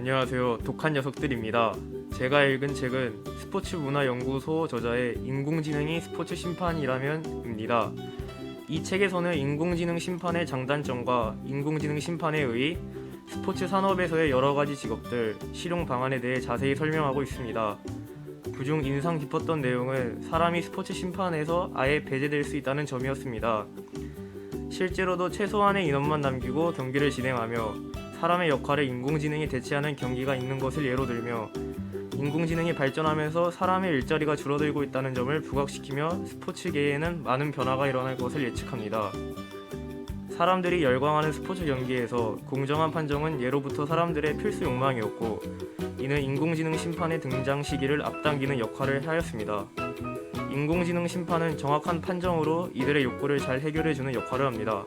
안녕하세요. 독한 녀석들입니다. 제가 읽은 책은 스포츠 문화 연구소 저자의 인공지능이 스포츠 심판이라면입니다. 이 책에서는 인공지능 심판의 장단점과 인공지능 심판에 의해 스포츠 산업에서의 여러 가지 직업들, 실용 방안에 대해 자세히 설명하고 있습니다. 그중 인상 깊었던 내용은 사람이 스포츠 심판에서 아예 배제될 수 있다는 점이었습니다. 실제로도 최소한의 인원만 남기고 경기를 진행하며 사람의 역할을 인공지능이 대체하는 경기가 있는 것을 예로 들며 인공지능이 발전하면서 사람의 일자리가 줄어들고 있다는 점을 부각시키며 스포츠계에는 많은 변화가 일어날 것을 예측합니다. 사람들이 열광하는 스포츠 경기에서 공정한 판정은 예로부터 사람들의 필수 욕망이었고 이는 인공지능 심판의 등장 시기를 앞당기는 역할을 하였습니다. 인공지능 심판은 정확한 판정으로 이들의 욕구를 잘 해결해주는 역할을 합니다.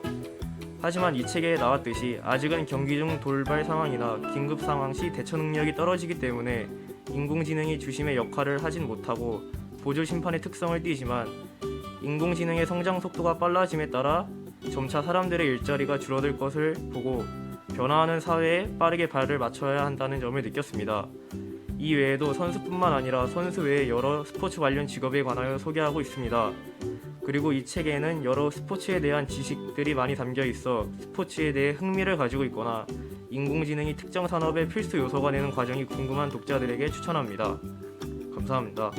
하지만 이 책에 나왔듯이 아직은 경기 중 돌발 상황이나 긴급 상황 시 대처 능력이 떨어지기 때문에 인공지능이 주심의 역할을 하진 못하고 보조 심판의 특성을 띠지만 인공지능의 성장 속도가 빨라짐에 따라 점차 사람들의 일자리가 줄어들 것을 보고 변화하는 사회에 빠르게 발을 맞춰야 한다는 점을 느꼈습니다. 이 외에도 선수뿐만 아니라 선수 외의 여러 스포츠 관련 직업에 관하여 소개하고 있습니다. 그리고 이 책에는 여러 스포츠에 대한 지식들이 많이 담겨 있어 스포츠에 대해 흥미를 가지고 있거나 인공지능이 특정 산업의 필수 요소가 되는 과정이 궁금한 독자들에게 추천합니다. 감사합니다.